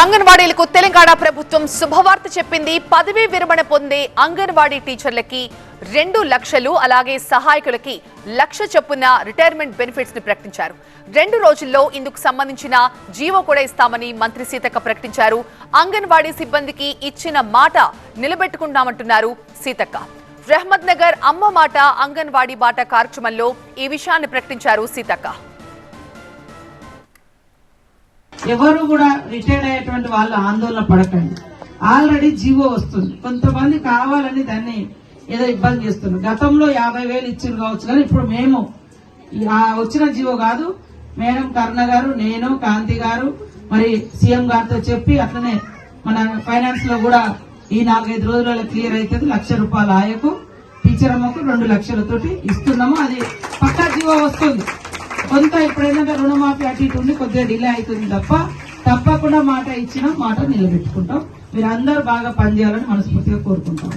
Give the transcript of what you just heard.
అంగన్వాడీలకు తెలంగాణ ప్రభుత్వం శుభవార్త చెప్పింది. పదవీ విరమణ పొందే అంగన్వాడీ టీచర్లకి రెండు లక్షలు అలాగే సహాయకులకి లక్ష చొప్పున రిటైర్మెంట్ బెనిఫిట్స్ని ప్రకటించారు. రెండు రోజుల్లో ఇందుకు సంబంధించిన జీవో కూడా ఇస్తామని మంత్రి సీతక్క ప్రకటించారు. అంగన్వాడీ సిబ్బందికి ఇచ్చిన మాట నిలబెట్టుకుంటామంటున్నారు సీతక్క. రెహ్మద్ నగర్ అమ్మ మాట అంగన్వాడీ బాట కార్యక్రమంలో ఈ విషయాన్ని ప్రకటించారు సీతక్క. ఎవరు కూడా రిటైర్డ్ అయ్యేటువంటి వాళ్ళు ఆందోళన పడకండి. ఆల్రెడీ జీవో వస్తుంది. కొంతమంది కావాలని దాన్ని ఏదో ఇబ్బంది చేస్తున్నారు. గతంలో యాభై వేలు ఇచ్చారు కావచ్చు కానీ ఇప్పుడు మేము వచ్చిన జీవో కాదు. మేడం కర్ణ గారు నేను కాంతి గారు మరి సీఎం గారితో చెప్పి అట్లనే మన ఫైనాన్స్లో కూడా ఈ నాలుగైదు రోజులలో క్లియర్ అవుతుంది లక్ష రూపాయల ఆయకు టీచర్ అమ్మకు రెండు లక్షలతోటి ఇస్తున్నాము. అది పక్కా జీవో వస్తుంది. కొంత ఎప్పుడైనా రుణమాఫీ అటు ఇటు ఉండి కొద్దిగా డిలే అవుతుంది తప్ప తప్పకుండా మాట ఇచ్చిన మాట నిలబెట్టుకుంటాం. మీరు అందరూ బాగా పనిచేయాలని మనస్ఫూర్తిగా కోరుకుంటాం.